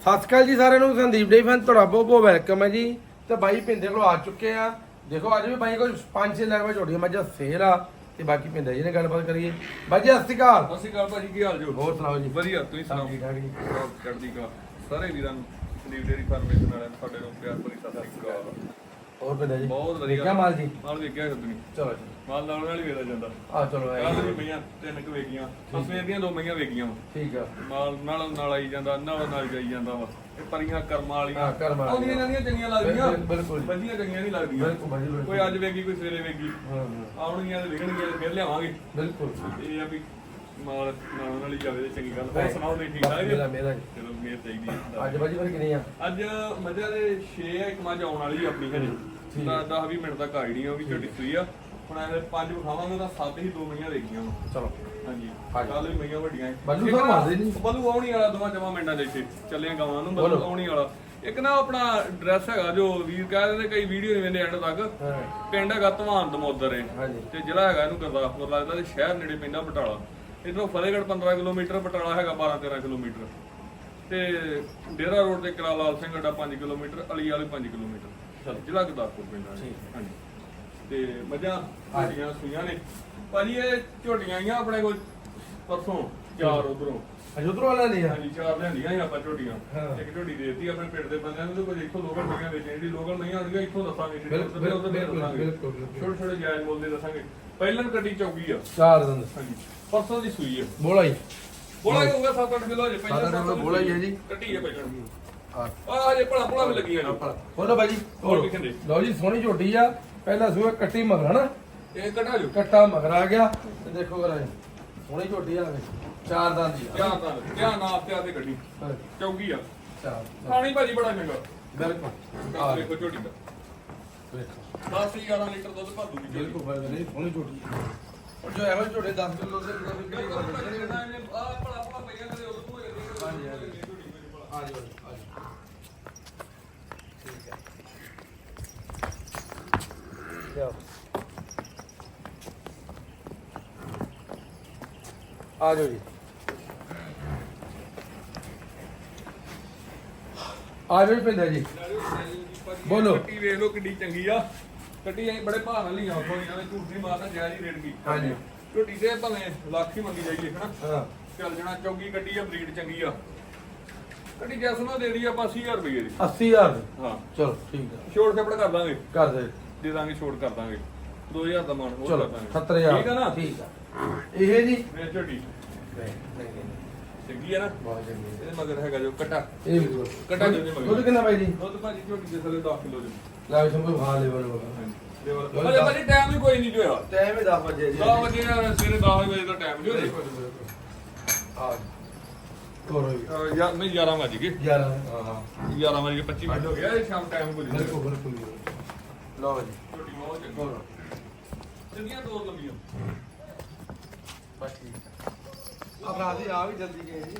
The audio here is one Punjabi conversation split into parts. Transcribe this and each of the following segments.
ਸਤਿ ਸ਼੍ਰੀ ਅਕਾਲ ਜੀ ਸਾਰਿਆਂ ਨੂੰ ਸੰਦੀਪ ਡੇ ਫੈਨ ਤੁਹਾਡਾ ਬਹੁਤ ਬਹੁਤ ਵੈਲਕਮ ਹੈ ਜੀ। ਤੇ ਬਾਈ ਪਿੰਦੇ ਕੋਲ ਆ ਚੁੱਕੇ ਆ। ਦੇਖੋ ਅੱਜ ਵੀ ਬਾਈ ਕੋਲ ਪੰਜ ਛੇ ਲੱਖ ਵਿੱਚ ਝੋਟੀਆਂ ਮੱਝਾਂ ਸੇਲ ਆ ਤੇ ਬਾਕੀ ਪਿੰਦੇ ਜੀ ਨੇ ਗੱਲਬਾਤ ਕਰੀਏ। ਬਾਈ ਜੀ ਸਤਿ ਸ਼੍ਰੀ ਅਕਾਲ। ਸਤਿ ਸ਼੍ਰੀ ਅਕਾਲ ਭਾਜੀ ਕੀ ਹਾਲ ਜੋ ਹੋਰ ਸੁਣਾਓ ਜੀ। ਵਧੀਆ ਤੁਸੀਂ ਸੁਣਾਓ? ਠੀਕ ਠਾਕ ਜੀ ਚੜ੍ਹਦੀ ਕਲਾ। ਸਾਰੇ ਵੀਰਾਂ ਨੂੰ ਸੰਦੀਪ ਡੇਰੀ ਫਾਰਮੇਸ਼ਨ ਵਾਲਿਆਂ ਨੂੰ ਸਾਡੇ ਨੂੰ ਪਿਆਰ ਭਰੀ ਸਤਿ ਸ਼੍ਰੀ ਅਕਾਲ। ਹੋਰ ਪਿੰਦੇ ਜੀ? ਬਹੁਤ ਵਧੀਆ। ਦੇਖਿਆ ਮਾਲ ਜੀ? ਮਾਲ ਵੇਖਿਆ ਤੁਸੀਂ? ਚਲੋ ਜੀ। ਮਾਲ ਨਾਲ ਨਾਲ ਹੀ ਵੇਦਾ ਜਾਂਦਾ। ਆ ਚਲੋ ਵੀ ਆਏ। ਮਈਆਂ ਤਿੰਨ ਕੁ ਵੇਗੀਆਂ ਸਵੇਰ ਦੀਆਂ ਦੋ ਮਈਆਂ ਵੇਗੀਆਂ ਵਾਂ। ਠੀਕ ਆ। ਮਾਲ ਨਾਲ ਨਾਲ ਆਈ ਜਾਂਦਾ ਨਾਲ ਨਾਲ ਜਾਈ ਜਾਂਦਾ ਵਾ। ਇਹ ਪਰੀਆਂ ਕਰਮਾਂ ਵਾਲੀਆਂ। ਹਾਂ, ਕਰਮਾਂ ਵਾਲੀਆਂ। ਆਉਂਦੀਆਂ ਜਾਂਦੀਆਂ ਚੰਗੀਆਂ ਲੱਗਦੀਆਂ। ਬਿਲਕੁਲ, ਬਿਲਕੁਲ। ਵਧੀਆ ਚੰਗੀਆਂ ਨਹੀਂ ਲੱਗਦੀਆਂ। ਬਿਲਕੁਲ ਭਾਜੀ ਬਿਲਕੁਲ। ਕੋਈ ਅੱਜ ਵੇਗੀ ਕੋਈ ਸਵੇਰੇ ਵੇਗੀ ਹਾਂ ਹਾਂ। ਆਉਣਗੀਆਂ ਤੇ ਵਿਗਣਗੀਆਂ ਤੇ ਫਿਰ ਲਿਆਵਾਂਗੇ। ਬਿਲਕੁਲ। ਇਹ ਆ ਵੀ ਮਾਲ ਨਾਲ ਨਾਲ ਹੀ ਜਾਵੇ ਤੇ ਚੰਗੀ ਗੱਲ ਹੋਰ right. ਸੁਣਾਓ ਤੁਸੀਂ ਠੀਕ ਠਾਕ ਜੀ? ਮੇਰਾ ਮੇਰਾ ਜੀ। ਚਲੋ ਮੇਰ ਚਾਹੀਦੀ ਹੈ ਅੱਜ ਬਾਜੀ ਫਿਰ ਕਿੰਨੀ ਆ? ਅੱਜ ਮੱਝਾਂ ਦੇ 6 ਆ ਇੱਕ ਮੱਝ ਆਉਣ ਵਾਲੀ ਆ ਆਪਣੀ ਹਜੇ ਠੀਕ। 10 20 ਮਿੰਟ ਤੱਕ ਆਈ ਨਹੀਂ ਉਹ ਵੀ ਝੋਟੀ ਸੂਈ ਆ। ਹੁਣ ਇਹ ਪੰਜ ਵਿਖਾਵਾਂਗੇ ਤਾਂ ਸੱਤ ਹੀ ਦੋ ਮਈਆਂ ਦੇਖੀਆਂ ਵਾ। ਚਲੋ। ਹਾਂਜੀ। ਹਾਂਜੀ। ਕੱਲ ਵੀ ਮਈਆਂ ਵੱਡੀਆਂ। ਬੱਲੂ ਆਉਣੀ ਵਾਲਾ ਦੋਵਾਂ ਜਮਾ ਮਿੰਟਾਂ ਦੇ ਇੱਥੇ ਚੱਲਿਆ ਗਾਵਾਂ ਨੂੰ ਬੱਲੂ ਬੋਲੋ। ਆਉਣੀ ਵਾਲਾ। ਇੱਕ ਨਾ ਆਪਣਾ ਐਡਰੈਸ ਹੈਗਾ ਜੋ ਵੀਰ ਕਹਿੰਦੇ ਨੇ ਕਈ ਵੀਡੀਓ ਨਹੀਂ ਵੇਂਦੇ ਐਂਡ ਤੱਕ। ਹਾਂ। ਪਿੰਡ ਹੈਗਾ ਧਵਾਨ ਦਮੋਦਰ ਹੈ ਤੇ ਜ਼ਿਲ੍ਹਾ ਹੈਗਾ ਇਹਨੂੰ ਗੁਰਦਾਸਪੁਰ ਲੱਗਦਾ ਤੇ ਸ਼ਹਿਰ ਨੇੜੇ ਪੈਂਦਾ ਬਟਾਲਾ। ਇਧਰੋਂ ਫਤਿਹਗੜ੍ਹ 15 ਕਿਲੋਮੀਟਰ ਬਟਾਲਾ ਹੈਗਾ 12 13 ਕਿਲੋਮੀਟਰ। ਤੇ ਡੇਰਾ ਰੋਡ ਤੇ ਕਲਾ ਲਾਲ ਸਿੰਘ ਅੱਡਾ 5 ਕਿਲੋਮੀਟਰ ਅਲੀ ਵਾਲੇ 5 ਕਿਲੋਮੀਟਰ। ਜ਼ਿਲ੍ਹਾ ਗੁਰਦਾਸਪੁਰ। ਠੀਕ। ਹਾਂਜੀ। ਤੇ ਮੱਝਾਂ ਝੋਟੀਆਂ ਸੂਈਆਂ ਨੇ। ਭਾਜੀ ਇਹ ਝੋਟੀਆਂ ਆਈਆਂ ਆਪਣੇ ਕੋਲ ਪਰਸੋਂ ਚਾਰ ਉਧਰੋਂ। ਅਜੁਦਰੋਂ ਵਾਲਾ ਨਹੀਂ ਆ ਹਾਂਜੀ ਚਾਰ ਲਿਆਂਦੀਆਂ ਸੀ ਆਪਾਂ ਝੋਟੀਆਂ। ਇੱਕ ਝੋਟੀ ਦੇਤੀ ਆਪਣੇ ਪਿੰਡ ਦੇ ਬੰਦਿਆਂ ਨੂੰ ਤੇ ਕੋਈ ਇੱਥੋਂ ਲੋਕਲ ਮਈਆਂ ਵੇਚਣ ਜਿਹੜੀ ਲੋਕਲ ਮਈਆਂ ਆਉਂਦੀਆਂ ਇੱਥੋਂ ਦੱਸਾਂਗੇ। ਬਿਲਕੁਲ, ਬਿਲਕੁਲ। ਛੋਟੇ ਛੋਟੇ ਜਾਇਜ਼ ਮੁੱਲ ਦੇ ਦੱਸਾਂਗੇ। ਪਹਿਲਾਂ ਕੱਟੀ ਚੌਕੀ ਆ। ਚਾਰ ਦਿਨ ਹਾਂਜੀ। ਪਰਸੋਂ ਦੀ ਸੂਈ ਆ। ਬੋਲਾ ਜੀ ਬੋਲਾ ਹੀ ਹੋਊਗਾ 7-8 ਕਿਲੋ ਜੇ ਸੱਤ ਅੱਠ ਕਿੱਲੋ ਬੋਲਾ ਹੀ ਹੈ ਜੀ। ਕੱਟੀ ਹੈ ਪਹਿਲਾਂ ਹਾਂ। ਆ ਜੇ ਭਲਾ ਭਲਾ ਵੀ ਲੱਗੀਆਂ ਨੇ। ਬੋਲੋ ਬਾਜੀ ਹੋਰ। ਵਿਖਣ ਦੇ। ਲਓ ਜੀ ਸੋਹਣੀ ਝੋਟੀ ਆ। ਪਹਿਲਾ ਸੂਆ ਕੱਟੀ ਮਗਰ ਹਨਾ? ਇਹ ਕੱਢਾ ਜੋ। ਕੱਟਾ ਮਗਰ ਆ ਗਿਆ। ਤੇ ਦੇਖੋ ਕਰਾਂ ਸੋਹਣੀ ਝੋਟੀ ਆ ਚਾਰ ਦੰਦ ਦੀ ਆ। ਧਿਆਨ ਨਾਲ ਧਿਆਨ ਨਾਲ ਆਪਿਆ ਤੇ ਹਾਂ, ਚੌਕੀ ਆ। ਚਾਰ ਖਾਣੀ ਭਾਜੀ ਬੜਾ ਚੰਗਾ। ਬਿਲਕੁਲ। ਆ ਆ ਦੇਖੋ ਝੋਟੀ ਦਾ। ਵੇਖੋ 10 11 ਲੀਟਰ ਦੁੱਧ ਭਾਦੂ ਦੀ ਝੋਟੀ। ਬਿਲਕੁਲ ਫਾਇਦਾ ਨਹੀਂ ਸੋਹਣੀ ਝੋਟੀ ਆ। ਔਰ ਜੋ ਇਹੋ ਜਿਹੇ ਝੋਟੇ 10 ਕਿਲੋ ਦੇ ਕਿਲੋ ਦੀ ਕਿਹੜੀ ਬਿਲਕੁਲ ਗੱਲ ਭਾਜੀ ਹੈ ਇਹਦਾ ਇਹਨੇ ਆ ਭਲਾ ਭਲਾ ਪਈਆਂ ਕਦੇ ਉਦੋਂ ਤੋਂ ਹਾਂਜੀ, ਹਾਂਜੀ। ਝੋਟੀ ਮੇਰੀ ਭਲਾ ਆ ਜਾਓ ਆ ਜਾਓ ਠੀਕ ਹੈ ਲਿਆਓ। ਆ ਜਾਓ ਜੀ ਆ ਜਾਓ ਜੀ ਪਿੰਦਰ ਜੀ ਬੋਲੋ। ਵੇਖ ਲਓ ਕਿੱਡੀ ਚੰਗੀ ਆ ਕੱਟੀ ਅਸੀਂ ਬੜੇ ਭਾਅ ਨਾਲ ਉਥੋਂ ਇਹਨਾਂ ਨੇ ਝੂਠ ਨਹੀਂ ਮਾਰਦਾ ਜਾਇਜ਼ ਹੀ ਰੇਟ ਕੀ ਹਾਂਜੀ। ਝੋਟੀ ਤੇ ਭਾਵੇਂ ਲੱਖ ਹੀ ਮੰਗੀ ਜਾਈਏ ਹਨਾ? ਹਾਂ। ਚੱਲ ਜਣਾ ਚੌਗੀ ਕੱਟੀ ਆ ਬਰੀਡ ਚੰਗੀ ਆ। ਕੱਟੀ ਜੈਸਮਾ ਦੇ ਦੀ ਆਪਾਂ 80000 ਰੁਪਏ ਦੀ। 80000 ਦੀ? ਹਾਂ। ਚਲੋ ਠੀਕ ਹੈ ਛੋੜ ਛਪੜ ਕਰ ਦਾਂਗੇ। ਕਰ ਦੇ। ਦੇ ਦਾਂਗੇ ਛੋੜ ਕਰ ਦਾਂਗੇ। 2000 ਦਾ ਮਾਨ ਹੋਰ ਕਰ ਦਾਂਗੇ। 70000 ਠੀਕ ਆ ਨਾ? ਠੀਕ ਆ। ਇਹ ਜੀ? ਮੇਰੇ ਝੋਟੀ। ਨਹੀਂ ਨਹੀਂ। ਚੰਗੀ ਆ ਨਾ? ਬਹੁਤ ਚੰਗੀ ਹੈ। ਇਹਦੇ ਮਗਰ ਹੈਗਾ ਜੋ ਕੱਟਾ। ਇਹ ਵੀ ਦੋ। ਕੱਟਾ ਦੇ ਦੇ ਮਗਰ। ਦੁੱਧ ਕਿੰਨਾ ਬਾਈ ਜੀ? ਦੁੱਧ ਭਾਜੀ ਝੋਟੀ ਦੇ ਥੱਲੇ 10 ਕਿਲੋ ਜੀ। ਲੈ ਸ਼ੰਭੂ ਖਾ ਲੈ ਬਰੋ ਹਾਂਜੀ ਹਲੇ ਭਾਜੀ ਟਾਈਮ ਵੀ ਕੋਈ ਨਹੀਂ ਜੋ ਹੋਇਆ ਟਾਈਮ ਹੀ 10 ਵਜੇ ਜੀ। 10 ਵਜੇ ਸਵੇਰੇ 10 ਵਜੇ ਦਾ ਟਾਈਮ ਜੋ ਬਿਲਕੁਲ। ਆ ਤੋਰੋ ਜੀ ਯਾਰ ਨਹੀਂ 11 ਵਜ ਗਏ। 11 ਹਾਂ ਹਾਂ। 11 ਵਜੇ 25 ਮਿੰਟ ਹੋ ਗਿਆ ਸ਼ਾਮ ਟਾਈਮ ਨਹੀਂ ਬਿਲਕੁਲ ਬਿਲਕੁਲ। ਲਓ ਜੀ। ਝੋਟੀ ਬਹੁਤ ਚੰਗੀ। ਸਿੱਧੀਆਂ ਦੋ ਲੰਬੀਆਂ। ਬਸ ਠੀਕ ਅਸੀਂ ਆ ਵੀ ਜਲਦੀ ਗਏ ਜੀ।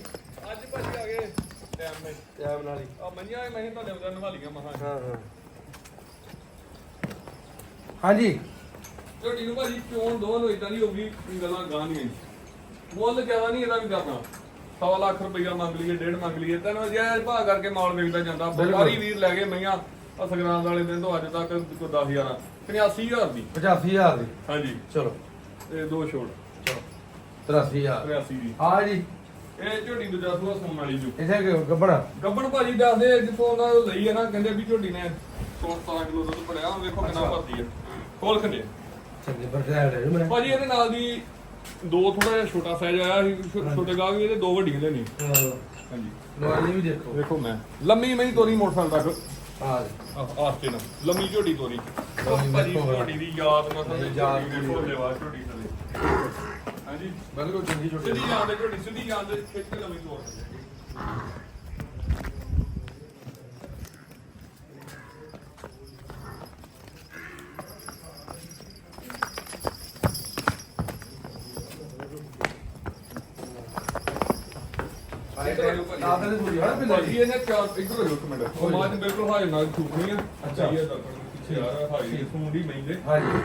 ਅੱਜ ਭਾਜੀ ਆ ਗਏ ਟਾਈਮ ਨਾਲ। ਟਾਈਮ ਨਾਲ ਹੀ। ਆ ਮੰਨੀਆਂ ਮੈਂ ਤੁਹਾਡੇ ਅੰਦਰ ਨਵਾਲੀਆਂ ਮਹਾਂ। ਹਾਂ ਹਾਂ। ਹਾਂਜੀ। ਝੋਟੀ ਨੂੰ ਭਾਜੀ ਇਦਾਂ ਦੀ ਹੋਊਗੀ ਵੀ ਗੱਲਾਂ ਗਾਂ ਨਹੀਂ ਮੁੱਲ ਜ਼ਿਆਦਾ ਨਹੀਂ ਇਹਦਾ ਵੀ ਕਰਨਾ। ਸਵਾ ਲੱਖ ਰੁਪਈਆ ਮੰਗ ਲਈਏ ਡੇਢ ਮੰਗ ਲਈਏ ਤੈਨੂੰ ਜਾਇਜ਼ ਭਾਅ ਕਰਕੇ ਮਾਲ ਵੇਚਦਾ ਜਾਂਦਾ। ਬਲਕਾਰੀ ਵੀਰ ਲੈ ਗਏ ਮਈਆਂ ਆ ਸੰਗਰਾਂਦ ਵਾਲੇ ਦਿਨ ਤੋਂ ਅੱਜ ਤੱਕ ਕੋਈ 10000 85000 ਦੀ। 85000 ਦੀ। ਹਾਂਜੀ। ਚਲੋ। ਤੇ ਦੋ ਛੋੜ 83000 83 ਦੀ ਹਾਂ ਜੀ। ਇਹ ਝੋਟੀ ਦੂਜਾ ਸੂਆ ਸੋਨ ਵਾਲੀ ਜੋ ਇਥੇ ਗੱਬੜਾ। ਗੱਬਣ ਭਾਜੀ ਦੱਸਦੇ ਜਿੱਥੋਂ ਉਹਨਾਂ ਨੂੰ ਲਈ ਹੈ ਨਾ ਕਹਿੰਦੇ ਵੀ ਝੋਟੀ ਨੇ 16 ਕਿਲੋ ਦੁੱਧ ਹੁਣ ਵੇਖੋ ਕਿੰਨਾ। ਭਰਤੀ ਹੈ ਖੋਲ ਖੰਡੇ। ਚੰਗੇ ਬਰਕਰਾਰ ਹੈ ਮੈਂ ਭਾਜੀ ਇਹਦੇ ਨਾਲ ਦੀ ਦੋ ਥੋੜਾ ਜਿਹਾ ਛੋਟਾ ਸਾਈਜ਼ ਆਇਆ ਸੀ ਛੋਟੇ ਗਾਹ ਵੀ ਇਹਦੇ ਦੋ ਵੱਡੀਆਂ ਲੈਣੀ ਹਾਂਜੀ। ਨਵਾਲੀ ਵੀ ਦੇਖੋ। ਵੇਖੋ ਮੈਂ। ਲੰਮੀ ਮੈਂ ਤੋਰੀ ਮੋਟਰਸਾਈਕਲ ਤੱਕ। ਆ ਆਸਤੇ ਨਾ ਲੰਮੀ ਝੋਟੀ ਤੋਰੀ। ਭਾਜੀ। ਝੋਟੀ। ਦੀ ਯਾਦ ਨਾ ਥੱਲੇ ਯਾਦ ਝੋਟੀ ਥੱਲੇ। ਹਾਂਜੀ। ਬਿਲਕੁਲ ਚੰਗੀ ਛੋਟੀ ਸਿੱਧੀ ਜਾਂਦੇ ਝੋਟੀ ਸਿੱਧੀ ਜਾਂਦੇ ਖਿੱਚ ਕੇ ਲੰਮੀ ਤੋਰ ਦਿੰਦੇ। ਆਹ ਤੇ ਪੂਰੀ ਹਾਂ ਭਾਜੀ ਇਹਨੇ ਚਾਰ ਇੱਧਰ ਹੋ ਇੱਕ ਮਿੰਟ। ਉਹ ਮਾਜ ਬਿਲਕੁਲ ਹਾਏ ਨਾਲ ਚੁੱਕਣੀ ਆ। ਅੱਛਾ। ਇਹ ਦਾ ਪਿੱਛੇ ਆ ਹਾਈ ਫੋਨ ਦੀ ਮਹਿੰਦੇ ਹਾਂਜੀ।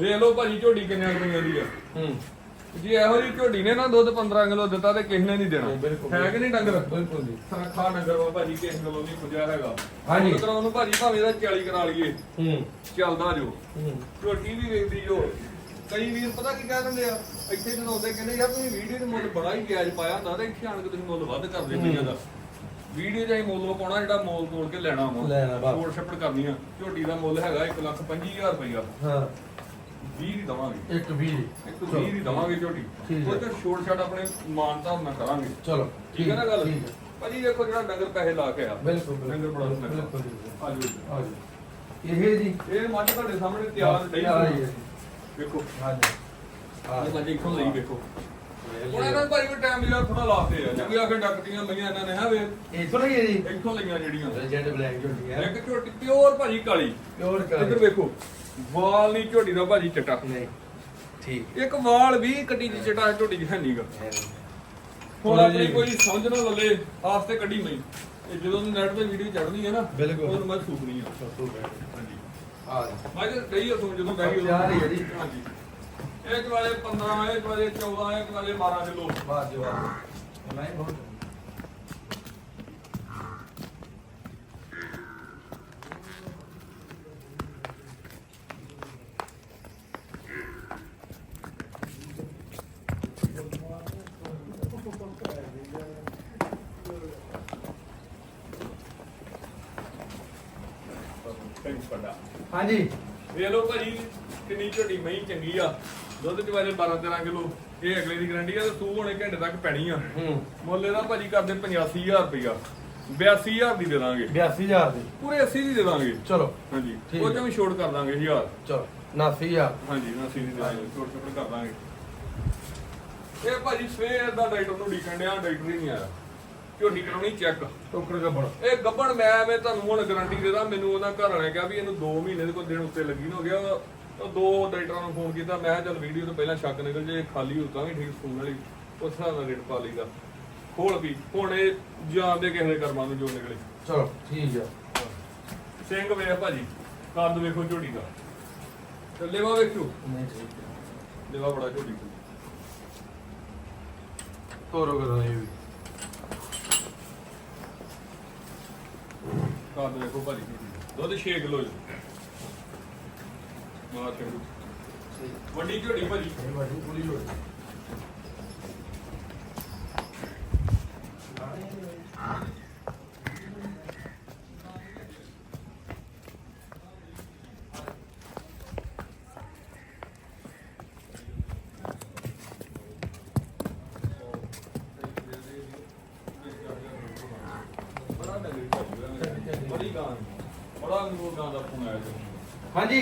ਵੇਖ ਲਓ ਭਾਜੀ ਝੋਟੀ ਕਿੰਨੇ ਰੁਪਈਆਂ ਦੀ ਆ। ਹੂੰ। ਜੀ ਇਹੋ ਜੀ ਝੋਟੀ ਨੇ ਨਾ ਦੁੱਧ 15 ਕਿਲੋ ਦਿੱਤਾ ਤੇ ਕਿਸੇ ਨੇ ਨਹੀਂ ਦੇਣਾ। ਬਿਲਕੁਲ। ਹੈ ਕਿ ਨਹੀਂ ਡੰਗਰ? ਬਿਲਕੁਲ ਜੀ। ਖਾ ਡੰਗਰ ਵਾ ਭਾਜੀ ਕਿਸੇ ਕੋਲੋਂ ਨਹੀਂ ਪੁੱਜਿਆ ਹੈਗਾ। ਹਾਂਜੀ। ਮਤਲਬ ਉਹਨੂੰ ਭਾਜੀ ਭਾਵੇਂ ਦਾ 40 ਕਰਾ ਲਈਏ ਹੂੰ। ਚੱਲਦਾ ਜੋ। ਹੂੰ। ਝੋਟੀ ਵੀ ਵੇਖਦੀ ਜੋ। ਕਈ ਵੀਰ ਪਤਾ ਕੀ ਕਹਿ ਦਿੰਦੇ ਆ ਇੱਥੇ ਜਦੋਂ ਆਉਂਦੇ ਕਹਿੰਦੇ ਯਾਰ ਤੁਸੀਂ ਵੀਡੀਓ ਦੇ ਮੁੱਲ ਬੜਾ ਹੀ ਜਾਇਜ਼ ਪਾਇਆ ਹੁੰਦਾ ਤੇ ਇੱਥੇ ਆਣ ਕੇ ਤੁਸੀਂ ਮੁੱਲ ਵੱਧ ਕਰਦੇ ਪਈਆਂ ਦਾ ਵੀਡੀਓ ਜਾਈ ਮੁੱਲ ਪਾਉਣਾ ਜਿਹੜਾ ਮੁੱਲ ਤੋੜ ਕੇ ਲੈਣਾ ਵਾ। ਲੈਣਾ ਬਸ। ਛੋੜ ਛੱਪੜ ਕਰਨੀ ਆ। ਝੋਟੀ ਦਾ ਮੁੱਲ ਹੈਗਾ 1 ਲੱਖ 25000 ਰੁਪਇਆ ਹਾਂ। 20 ਦੀ ਦਵਾਂਗੇ। ਇੱਕ ਵੀ ਇੱਕ 20 ਦੀ ਦਵਾਂਗੇ ਝੋਟੀ। ਠੀਕ ਹੈ। ਉਹ ਤੇ ਛੋੜ ਛੱਡ ਆਪਣੇ ਮਾਨਤਾ ਨਾਲ ਕਰਾਂਗੇ। ਚਲੋ ਠੀਕ ਹੈ ਨਾ ਗੱਲ? ਠੀਕ ਹੈ। ਭਾਜੀ ਦੇਖੋ ਜਿਹੜਾ ਡੰਗਰ ਪੈਸੇ ਲਾ ਕੇ ਆ। ਬਿਲਕੁਲ ਡੰਗਰ ਬੜਾ ਬਿਲਕੁਲ ਸੁਣਿਆ। ਬਿਲਕੁਲ ਜੀ। ਆ ਜਾਓ ਆ ਜੀ ਇਹ ਜੀ? ਇਹ ਮੱਝ ਤੁਹਾਡੇ ਸਾਹਮਣੇ ਤਿਆਰ ਨਹੀਂ ਤਿਆਰ ਹੀ ਵੇਖੋ ਹਾਂਜੀ ਇਹ ਮੱਝ ਇੱਥੋਂ ਲਈ ਵੇਖੋ ਹੁਣ ਇਹਨਾਂ ਨੂੰ ਭਾਈ ਵੀ ਟਾਈਮ ਯਾਰ ਥੋੜਾ ਲਾਤੇ ਆ। ਜਿਵੇਂ ਆ ਕੇ ਡੱਕਟੀਆਂ ਲਈਆਂ ਇਹਨਾਂ ਨੇ ਹੈ ਵੇ? ਇਹ ਤੋਂ ਲਈ ਹੈ ਜੀ? ਇੱਥੋਂ ਲਈਆਂ ਜਿਹੜੀਆਂ। ਜੈਡ ਬਲੈਕ ਝੋਟੀ ਹੈ। ਇੱਕ ਝੋਟੀ ਪਿਓਰ ਭਾਜੀ ਕਾਲੀ। ਪਿਓਰ ਇੱਧਰ ਵੇਖੋ। ਵਾਲ ਨਹੀਂ ਝੋਟੀ ਦਾ ਭਾਜੀ ਚਟਾ। ਨਹੀਂ। ਠੀਕ। ਇੱਕ ਵਾਲ ਵੀ ਕੱਟੀ ਦੀ ਚਟਾ ਝੋਟੀ ਦੀ ਹੈ ਨਹੀਂਗਾ ਹੈ ਹੁਣ ਆਪਣੀ ਕੋਈ ਸਮਝ ਨਾ ਲੱਲੇ ਆਸਤੇ ਕੱਢੀ ਮਈ ਇਹ ਜਦੋਂ ਨੈਟ ਤੇ ਵੀਡੀਓ ਚੜਨੀ ਹੈ ਨਾ ਬਿਲਕੁਲ। ਉਦੋਂ ਮੈਂ ਸੂਖਣੀ ਆ। ਹਾਂਜੀ। ਆ ਮੈਂ ਡਈ ਉਦੋਂ ਜਦੋਂ ਮੈਂ ਸਭ ਤਿਆਰ ਹੀ ਹੈ ਜੀ। ਹਾਂਜੀ। ਇੱਕ ਵਾਲੇ 15 ਇੱਕ ਵਾਲੇ 14 ਇੱਕ ਵਾਲੇ 12 ਕਿਲੋ। ਬਾਤ ਜਵਾਬ। ਮੈਂ ਬਹੁਤ ਥੈਂਕਸ ਪੜਾ ਹਾਂਜੀ। ਵੇਖ ਲਓ ਭਾਜੀ ਕਿੰਨੀ ਝੋਟੀ ਮਹੀਂ ਚੰਗੀ ਆ। ਦੁੱਧ ਚ ਵਾਲੇ 12 13 ਕਿਲੋ। ਇਹ ਅਗਲੇ ਦੀ ਗਰੰਟੀ ਆ ਤੇ ਸੂ ਹੋਣੇ ਘੰਟੇ ਤੱਕ ਪੈਣੀ ਆ। ਹੂੰ। ਮੁੱਲ ਇਹਦਾ ਭਾਜੀ ਕਰਦੇ 85000 ਰੁਪਇਆ 82000 ਦੀ ਦੇ ਦਾਂਗੇ। 82000 ਦੀ। ਪੂਰੇ 80 ਦੀ ਦੇ ਦਾਂਗੇ। ਚਲੋ। ਹਾਂਜੀ। ਠੀਕ ਉਹ। ਚੋਂ ਵੀ ਛੋਟ ਕਰ ਦਾਂਗੇ 1000 ਚਲੋ। 89000 ਹਾਂਜੀ ਨਾ 80 ਦੀ ਦੇ ਦਾਂਗੇ। ਛੋਟ ਛੋਟ ਕਰ ਦਾਂਗੇ। ਇਹ ਭਾਜੀ ਸਵੇਰ ਦਾ ਡਾਕਟਰ ਨੂੰ ਡੀਕਣ ਡਿਆ ਡਾਕਟਰ ਹੀ ਨਹੀਂ ਆਇਆ। ਝੋਟੀ ਕਰਾਉਣੀ ਚੈੱਕ ਟੋਕਰ ਗੱਬੜ ਇਹ ਗੱਬਣ ਮੈਂ ਮੈਂ ਤੁਹਾਨੂੰ ਹੁਣ ਗਾਰੰਟੀ ਦੇਦਾ ਮੈਨੂੰ ਉਹਨਾਂ ਘਰ ਵਾਲਿਆਂ ਕਿਹਾ ਵੀ ਇਹਨੂੰ 2 ਮਹੀਨੇ ਦੇ ਕੋਈ ਦਿਨ ਉੱਤੇ ਲੱਗੀ ਨੂੰ ਹੋ ਗਿਆ। ਉਹ ਦੋ ਡਾਕਟਰਾਂ ਨੂੰ ਫੋਨ ਕੀਤਾ ਮੈਂ ਚੱਲ ਵੀਡੀਓ ਤੋਂ ਪਹਿਲਾਂ ਸ਼ੱਕ ਨਿਕਲ ਜੇ ਖਾਲੀ ਹੋ ਤਾਂ ਵੀ ਠੀਕ ਫੋਨ ਵਾਲੀ ਉਸ ਹਿਸਾਬ ਨਾਲ ਰੇਟ ਪਾ ਲਈਦਾ ਖੋਲ ਵੀ ਹੁਣ ਇਹ ਜਾਣਦੇ ਕਿਸੇ ਦੇ ਕਰਮਾਂ ਨੂੰ ਜੋ ਨਿਕਲੇ। ਚਲੋ ਠੀਕ ਆ। ਸਿੰਘ ਵੇਖ ਭਾਜੀ ਕੱਦ ਵੇਖੋ ਝੋਟੀ ਦਾ। ਤੇ ਲੇਵਾ ਵੇਖੋ ਨਹੀਂ ਠੀਕ ਲੇਵਾ ਬੜਾ ਝੋਟੀ ਤੋਰੋ ਕਰੋ ਇਹ ਵੀ ਕੱਦ ਵੇਖੋ ਭਾਜੀ। ਝੋਟੀ ਦਾ। ਦੁੱਧ 6 ਕਿਲੋ ਜੀ। ਮਾਰ ਚੰਗੂ ਵੱਡੀ ਝੋਟੀ ਭਾਜੀ। ਇਹ ਵਾਲੀ ਪੂਰੀ ਹੋ ਬੜਾ ਡੰਗਰੀ ਭਾਜੀ ਬੜੀ ਗਾਂ ਬੜਾ ਨੂਰ ਗਾਂ ਦਾ ਫੋਨ ਆਇਆ ਜੀ ਹਾਂਜੀ।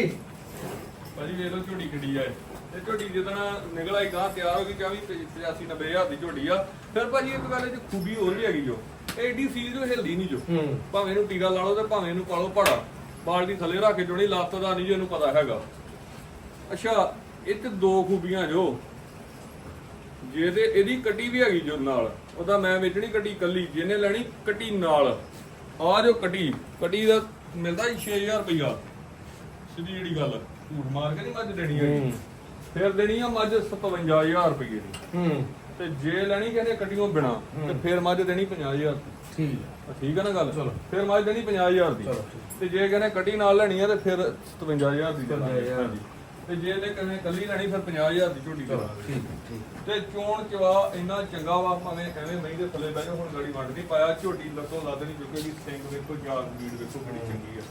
ਭਾਜੀ ਵੇਖ ਲਓ ਝੋਟੀ ਕਿੱਡੀ ਆ ਇਹ। ਤੇ ਝੋਟੀ ਜਦੋਂ ਨਿਕਲ ਆਈ ਗਾਂ ਤਿਆਰ ਹੋ ਗਈ ਕਿਹਾ ਵੀ 85 90000 ਦੀ ਝੋਟੀ ਆ। ਫਿਰ ਭਾਜੀ ਇੱਕ ਗੱਲ ਇਹ ਖੂਬੀ ਹੋਰ ਵੀ ਹੈਗੀ ਜੋ। ਏਡੀ ਸੀਜ਼ ਹਿਲਦੀ ਨਹੀਂ ਜੋ। ਹੂੰ। ਭਾਵੇਂ ਇਹਨੂੰ ਟੀਕਾ ਲਾ ਲਓ ਤੇ ਭਾਵੇਂ ਇਹਨੂੰ ਪਾਲੋ ਪੜਾ ਬਾਲਟੀ ਥੱਲੇ ਰੱਖ ਕੇ ਜੋਣੀ ਲੱਤ ਦਾ ਨਹੀਂ ਜੋ ਇਹਨੂੰ ਪਤਾ ਹੈਗਾ। ਅੱਛਾ ਇਹ ਤੇ ਦੋ ਖੂਬੀਆਂ ਜੋ। ਜੇ ਤੇ ਇਹਦੀ ਕੱਟੀ ਵੀ ਹੈਗੀ ਜੋ ਨਾਲ। ਉਹਦਾ ਮੈਂ ਵੇਚਣੀ ਕੱਟੀ ਕੱਲੀ ਜਿਹਨੇ ਲੈਣੀ ਕੱਟੀ ਨਾਲ। ਆ ਜੋ ਕੱਟੀ ਕੱਟੀ ਦਾ ਮਿਲਦਾ ਜੀ 6000 ਰੁਪਇਆ ਸਿੱਧੀ ਜਿਹੜੀ ਗੱਲ ਝੂਠ ਮਾਰ ਕੇ ਨਹੀਂ ਮੱਝ ਦੇਣੀ ਹੈਗੀ। ਹੂੰ। ਫਿਰ ਦੇਣੀ ਆ ਮੱਝ 57000 ਰੁਪਏ ਦੀ। ਹੂੰ। ਤੇ ਜੇ ਲੈਣੀ ਕਹਿੰਦੇ ਕੱਟੀਆਂ ਬਿਨਾ ਤੇ ਫਿਰ ਮੱਝ ਦੇਣੀ 50000 ਠੀਕ ਆ ਠੀਕ ਹੈ ਨਾ ਗੱਲ? ਚਲੋ। ਫਿਰ ਮੱਝ ਦੇਣੀ 50000 ਦੀ। ਤੇ ਜੇ ਕਹਿੰਦੇ ਕੱਟੀ ਨਾਲ ਲੈਣੀ ਆ ਤੇ ਫਿਰ 57000 ਦੀ ਦੇ ਦਾਂਗੇ। 57,000 ਹਾਂਜੀ। ਤੇ ਜੇ ਤੇ ਕਹਿੰਦੇ ਕੱਲੀ ਲੈਣੀ ਫਿਰ 50000 ਦੀ ਝੋਟੀ ਠੀਕ ਤੇ ਚੋਣ ਚਵਾ ਇੰਨਾ ਚੰਗਾ ਵਾ ਭਾਵੇਂ ਐਵੇਂ ਮਹੀਂ ਦੇ ਥੱਲੇ ਬਹਿ ਜਾਓ ਹੁਣ ਗਾੜੀ ਵੰਡ ਨਹੀਂ ਪਾਇਆ ਝੋਟੀ ਲੱਤੋਂ ਲੱਦ ਨਹੀਂ ਚੁੱਕੇ ਵੀ ਸਿੰਘ ਵੇਖੋ ਜਾਗ ਵੀਰ ਵੇਖੋ ਕਿੰਨੀ ਚੰਗੀ ਆ।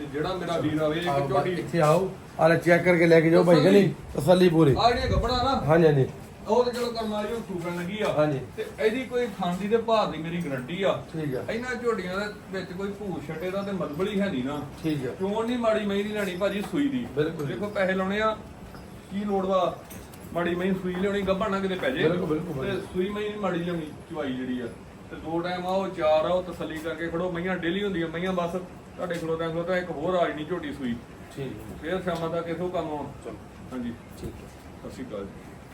ਤੇ ਜਿਹੜਾ ਮੇਰਾ ਵੀਰ ਆਵੇ ਆਓ ਇੱਕ ਬਾ- ਝੋਟੀ ਇੱਥੇ ਆਓ। ਆਲੇ ਚੈੱਕ ਕਰਕੇ ਲੈ ਕੇ ਜਾਓ ਭਾਈ ਕਿ ਨਹੀਂ ਤਸੱਲੀ ਪੂਰੀ। ਆ ਜਿਹੜੀਆਂ ਗੱਬੜਾ ਨਾ। ਹਾਂਜੀ ਹਾਂਜੀ। ਉਹ ਤੇ ਚਲੋ ਕਰਮ ਵਾਲੀ ਉਹ ਸੂਕਣ ਲੱਗੀ ਆ। ਹਾਂਜੀ। ਤੇ ਇਹਦੀ ਕੋਈ ਖਾਂਦੀ ਦੇ ਭਾਰ ਦੀ ਮੇਰੀ ਗਰੰਟੀ ਆ। ਠੀਕ ਆ। ਇਹਨਾਂ ਝੋਟੀਆਂ ਦੇ ਵਿੱਚ ਕੋਈ ਭੂਰ ਛੱਟੇ ਦਾ ਤੇ ਮਲਬਲੀ ਹੈ ਨਹੀਂ ਨਾ। ਠੀਕ ਆ। ਚੋਣ ਨਹੀਂ ਮਾੜੀ ਮਹੀਂ ਦੀ ਲੈਣੀ ਭਾਜੀ ਸੂਈ ਦੀ। ਬਿਲਕੁਲ। ਦੇਖੋ ਪੈਸੇ ਲਾਉਣੇ ਆ ਕੀ ਲੋੜ ਵਾ? ਮਾੜੀ ਮਹੀਂ ਸੂਈ ਲਿਆਉਣੀ ਗੱਭਣ ਨਾ ਕਿਤੇ ਪੈ ਜੇ। ਤੇ ਸੂਈ ਮਹੀਂ ਮਾੜੀ ਲਿਆਉਣੀ ਚਵਾਈ ਜਿਹੜੀ ਆ। ਤੇ ਦੋ ਟਾਈਮ ਆ ਉਹ ਚਾਰ ਆ ਉਹ ਤਸੱਲੀ ਕਰਕੇ ਖੜੋ। ਮਈਆਂ ਡੇਲੀ ਹੁੰਦੀਆਂ ਮਈਆਂ ਬਸ। ਤੁਹਾਡੇ ਖੜੋ ਤਾਂ ਖੜੋ ਤਾਂ ਇੱਕ ਹੋਰ ਆ ਜਣੀ ਝੋਟੀ ਸੂਈ। ਠੀਕ। ਫੇਰ ਸ਼ਾਮਾਂ ਤੱਕ ਇਹੋ ਕੰਮ ਆਉਣ। ਚਲੋ। ਹਾਂਜੀ। ਠੀਕ ਹੈ। ਸਤਿ ਸ਼੍ਰੀ ਅਕਾਲ ਜੀ।